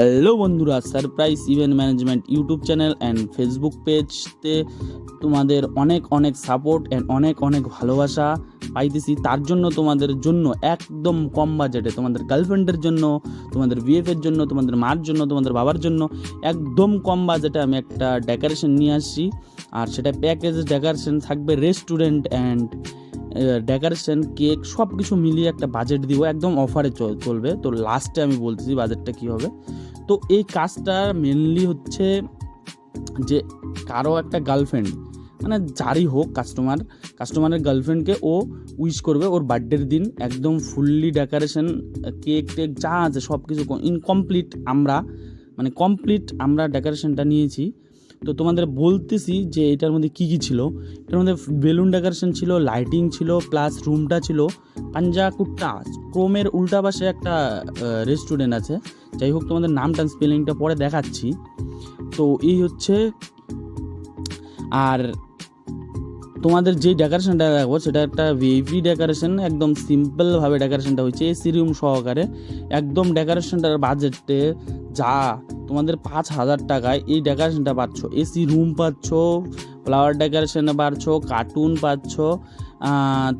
Hello বন্ধুরা surprise event management YouTube channel and Facebook পেজতে তোমাদের অনেক অনেক সাপোর্ট অ্যান্ড অনেক অনেক ভালোবাসা পাইতেছি। তার জন্য তোমাদের জন্য একদম কম বাজেটে তোমাদের গার্লফ্রেন্ডের জন্য, তোমাদের বিএফের জন্য, তোমাদের মার জন্য, তোমাদের বাবার জন্য একদম কম বাজেটে আমি একটা ডেকোরেশন নিয়ে আসছি। আর সেটা প্যাকেজ ডেকোরেশন থাকবে রেস্টুরেন্ট অ্যান্ড ডেকোরেশন কেক সব কিছু মিলিয়ে একটা বাজেট দিব, একদম অফারে চলবে। তো লাস্টে আমি বলতেছি বাজেটটা কী হবে। তো এই কাজটা মেনলি হচ্ছে যে কারও একটা গার্লফ্রেন্ড মানে যারই হোক কাস্টমার কাস্টমারের গার্লফ্রেন্ডকে ও উইশ করবে ওর বার্থডের দিন, একদম ফুললি ডেকোরেশন কেক টেক, যা আছে সব কিছু ইনকমপ্লিট আমরা মানে কমপ্লিট আমরা ডেকোরেশনটা নিয়েছি। তো তোমাদের বলতেছি যে এটার মধ্যে কী কী ছিল? এটার মধ্যে বেলুন ডেকোরেশন ছিল, লাইটিং ছিল, প্লাস রুমটা ছিল, পাঞ্জা কুট্টা। ক্রোমের উল্টা পাশে একটা রেস্টুরেন্ট আছে। যাই হোক, তোমাদের নামটা স্পেলিংটা পরে দেখাচ্ছি। তো এই হচ্ছে, আর তোমাদের যে ডেকোরেশনটা দেখব সেটা একটা ভিআইপি ডেকোরেশন, একদম সিম্পলভাবে ডেকোরেশনটা হচ্ছে এসি রুম সহকারে। একদম ডেকোরেশনটার বাজেটে যা তোমাদের পাঁচ হাজার টাকায় এই ডেকোরেশনটা পাচ্ছ। এসি রুম পাচ্ছ ফ্লাওয়ার ডেকোরেশন পাচ্ছ কার্টুন পাচ্ছ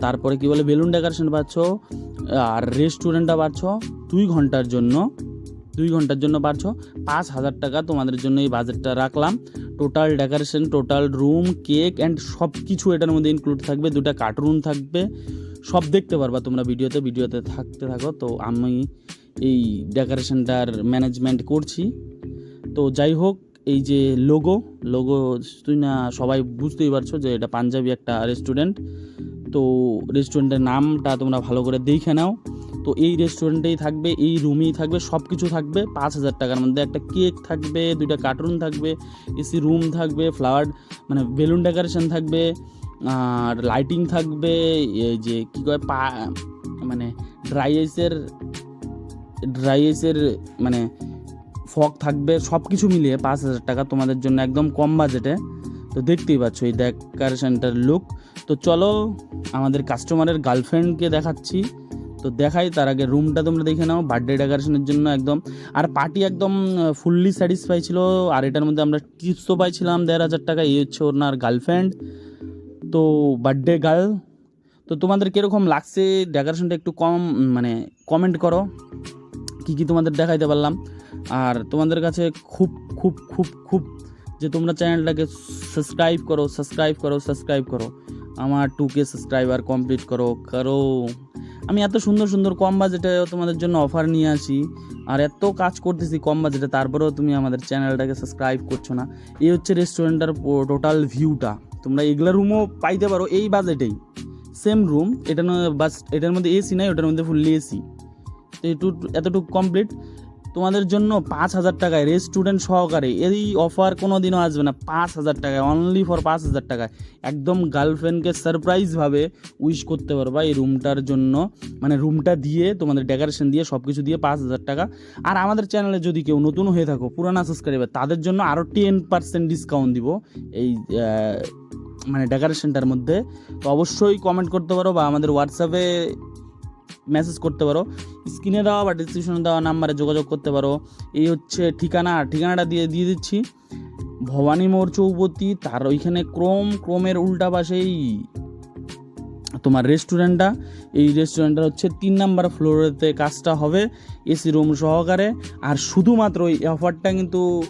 তারপরে কি বলে বেলুন ডেকোরেশন পাচ্ছ, আর রেস্টুরেন্টটা পাচ্ছ, দুই ঘণ্টার জন্য, দুই ঘণ্টার জন্য পাচ্ছ। পাঁচ হাজার টাকা তোমাদের জন্য এই বাজেটটা রাখলাম। Total decoration total room cake and সব কিছু এটার মধ্যে ইনক্লুড থাকবে। দুটা কার্টুন থাকবে। সব দেখতে পারবা তোমরা ভিডিওতে। ভিডিওতে থাকতে থাকো। তো আমি এই ডেকোরেশনটার ম্যানেজমেন্ট করছি। তো যাই হোক, এই যে লোগো লোগো তুই না সবাই বুঝতেই পারছ যে এটা পাঞ্জাবি একটা রেস্টুরেন্ট তো রেস্টুরেন্টের নামটা তোমরা ভালো করে দেখে নাও। তো এই রেস্টুরেন্টেই থাকবে, এই রুমেই থাকবে সব কিছু থাকবে। পাঁচ হাজার টাকার মধ্যে একটা কেক থাকবে, দুইটা কার্টুন থাকবে এসি রুম থাকবে ফ্লাওয়ার মানে বেলুন ডেকোরেশন থাকবে, আর লাইটিং থাকবে, এই যে কী কয়, পা মানে ড্রাই আইসের ড্রাই আইসের মানে ফক থাকবে সব কিছু মিলিয়ে পাঁচ হাজার টাকা তোমাদের জন্য একদম কম বাজেটে। তো দেখতেই পাচ্ছ এই ডেকোরেশনটার লুক তো চলো আমাদের কাস্টমারের গার্লফ্রেন্ডকে দেখাচ্ছি। তো দেখাই তার আগে রুমটা তোমরা দেখে নাও বার্থডে ডেকোরেশনের জন্য একদম। আর পার্টি একদম ফুললি স্যাটিসফাই ছিল। আর এটার মধ্যে আমরা টিপসও পাইছিলাম দেড় হাজার টাকা, এই হচ্ছে ওনার গার্লফ্রেন্ড তো বার্থডে গার্ল তো তোমাদের কীরকম লাগছে? ডেকোরেশনটা একটু কম মানে কমেন্ট করো। কী কী তোমাদের দেখাইতে পারলাম। আর তোমাদের কাছে খুব খুব খুব খুব যে তোমরা চ্যানেলটাকে সাবস্ক্রাইব করো সাবস্ক্রাইব করো সাবস্ক্রাইব করো। আমার টু কে সাবস্ক্রাইবার কমপ্লিট করো করো। আমি এত সুন্দর সুন্দর কম বাজেটে তোমাদের জন্য অফার নিয়ে আসি, আর এত কাজ করতেছি কম বাজেটে তারপরেও তুমি আমাদের চ্যানেলটাকে সাবস্ক্রাইব করছ না। এই হচ্ছে রেস্টুরেন্টটার টোটাল ভিউটা তোমরা এগুলা রুমও পাইতে পারো এই বাজেটেই সেম রুম এটা বাস, এটার মধ্যে এসি নাই, ওটার মধ্যে ফুললি এসি তো একটু এতটুকু কমপ্লিট তোমাদের জন্য পাঁচ হাজার টাকায় রেস্টুরেন্ট সহকারে এই অফার কোনো দিনও আসবে না। পাঁচ হাজার টাকায় অনলি ফর পাঁচ হাজার টাকায়। একদম গার্লফ্রেন্ডকে সারপ্রাইজভাবে উইশ করতে পারবা এই রুমটার জন্য। মানে রুমটা দিয়ে, তোমাদের ডেকোরেশন দিয়ে সব কিছু দিয়ে পাঁচ হাজার টাকা। আর আমাদের চ্যানেলে যদি কেউ নতুন হয়ে থাকো, পুরানা সাবস্ক্রাইবার তাদের জন্য আরও টেন পার্সেন্ট ডিসকাউন্ট দিব এই মানে ডেকোরেশনটার মধ্যে। তো অবশ্যই কমেন্ট করতে পারো বা আমাদের হোয়াটসঅ্যাপে মেসেজ করতে পারো। স্ক্রিনে দেওয়া বা ডিসক্রিপশনে দেওয়া নাম্বারে যোগাযোগ করতে পারো। এই হচ্ছে ঠিকানা, ঠিকানাটা দিয়ে দিয়ে দিচ্ছি। ভবানী মোড় চৌপতি, তার ওইখানে ক্রোম, ক্রোমের উল্টা পাশেই তোমার রেস্টুরেন্টটা এই রেস্টুরেন্টটা হচ্ছে তিন নাম্বার ফ্লোরেতে কাজটা হবে এসি রুম সহকারে। আর শুধুমাত্র এই অফারটা কিন্তু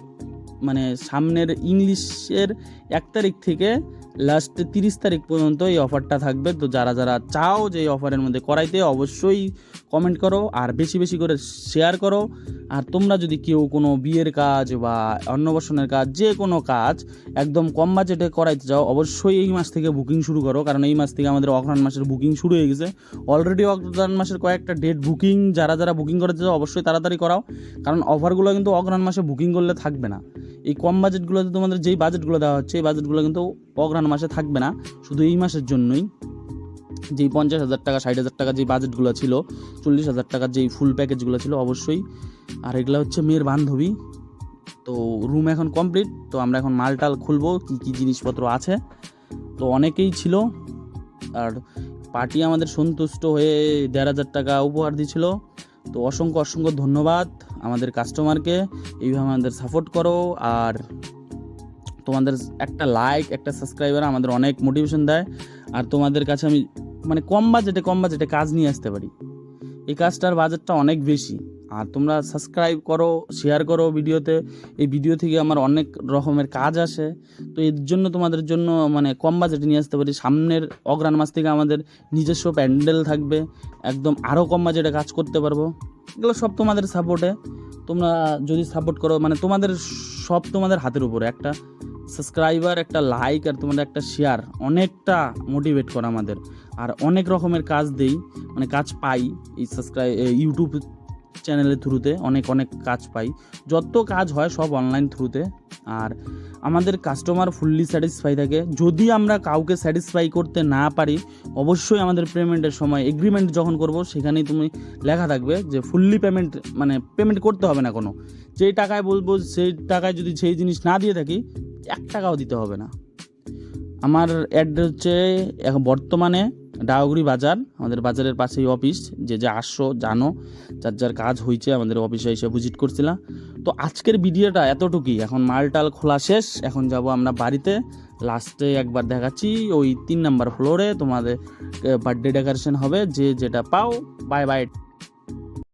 মানে সামনের ইংলিশের এক তারিখ থেকে লাস্ট তিরিশ তারিখ পর্যন্ত এই অফারটা থাকবে। তো যারা যারা চাও যে এই অফারের মধ্যে করাইতে, অবশ্যই কমেন্ট করো আর বেশি বেশি করে শেয়ার করো। আর তোমরা যদি কেউ কোনো বিয়ের কাজ বা অন্নবসনের কাজ, যে কোনো কাজ একদম কম বাজেটে করাইতে চাও, অবশ্যই এই মাস থেকে বুকিং শুরু করো। কারণ এই মাস থেকে আমাদের অগ্রহণ মাসের বুকিং শুরু হয়ে গেছে। অলরেডি অগ্রহণ মাসের কয়েকটা ডেট বুকিং যারা যারা বুকিং করতে চাও, অবশ্যই তাড়াতাড়ি করাও। কারণ অফারগুলো কিন্তু অগ্রহণ মাসে বুকিং করলে থাকবে না। এই কম বাজেটগুলোতে তোমাদের যেই বাজেটগুলো দেওয়া হচ্ছে, এই বাজেটগুলো কিন্তু অগ্রহণ মাসে থাকবে না। শুধু এই মাসের জন্যই যেই পঞ্চাশ হাজার টাকা, ষাট হাজার টাকা যেই বাজেটগুলো ছিল, চল্লিশ হাজার টাকার যেই ফুল প্যাকেজগুলো ছিল অবশ্যই। আর এগুলো হচ্ছে মেয়ের বান্ধবী। তো রুম এখন কমপ্লিট তো আমরা এখন মালটাল খুলবো, কী কী জিনিসপত্র আছে। তো অনেকেই ছিল, আর পার্টি আমাদের সন্তুষ্ট হয়ে দেড় হাজার টাকা উপহার দিয়েছিল তো অসংখ্য অসংখ্য ধন্যবাদ। আমাদের কাস্টমারকে এইভাবে আমাদের সাপোর্ট করো আর তোমাদের একটা লাইক একটা সাবস্ক্রাইবার আমাদের অনেক মোটিভেশন দেয়। আর তোমাদের কাছে আমি মানে কম বাজেটে কম বাজেটে কাজ নিয়ে আসতে পারি। এই কাজটার বাজেটটা অনেক বেশি। আর তোমরা সাবস্ক্রাইব করো শেয়ার করো ভিডিওতে। এই ভিডিও থেকে আমার অনেক রকমের কাজ আসে। তো এর জন্য তোমাদের জন্য মানে কম বাজেটে নিয়ে আসতে পারি। সামনের অগ্রাণ মাস থেকে আমাদের নিজস্ব প্যান্ডেল থাকবে। একদম আরও কম বাজেটে কাজ করতে পারব। এগুলো সব তোমাদের সাপোর্টে তোমরা যদি সাপোর্ট করো মানে তোমাদের সব তোমাদের হাতের উপরে। একটা সাবস্ক্রাইবার একটা লাইক আর তোমাদের একটা শেয়ার অনেকটা মোটিভেট করে আমাদের। আর অনেক রকমের কাজ দেই মানে কাজ পাই এই সাবস্ক্রাইব ইউটিউব চ্যানেলের থ্রুতে অনেক অনেক কাজ পাই। যত কাজ হয় সব অনলাইন থ্রুতে আর আমাদের কাস্টমার ফুললি স্যাটিসফাই থাকে। যদি আমরা কাউকে স্যাটিসফাই করতে না পারি, অবশ্যই আমাদের পেমেন্টের সময় এগ্রিমেন্ট যখন করব, সেখানেই তুমি লেখা থাকবে যে ফুললি পেমেন্ট মানে পেমেন্ট করতে হবে না কোনো। যেই টাকায় বলব, সেই টাকায় যদি সেই জিনিস না দিয়ে থাকি, এক টাকাও দিতে হবে না। আমার অ্যাড্রেস হচ্ছে বর্তমানে ডাউগুড়ি বাজার, আমাদের বাজারের পাশেই অফিস, যে যে আসছো জানো, যার যার কাজ হয়েছে আমাদের অফিসে এসে ভিজিট করছিলাম তো আজকের ভিডিওটা এতটুকুই। এখন মালটাল খোলা শেষ, এখন যাব আমরা বাড়িতে। লাস্টে একবার দেখাচ্ছি ওই তিন নাম্বার ফ্লোরে তোমাদের বার্থডে ডেকোরেশন হবে, যে যেটা পাও বাই বাই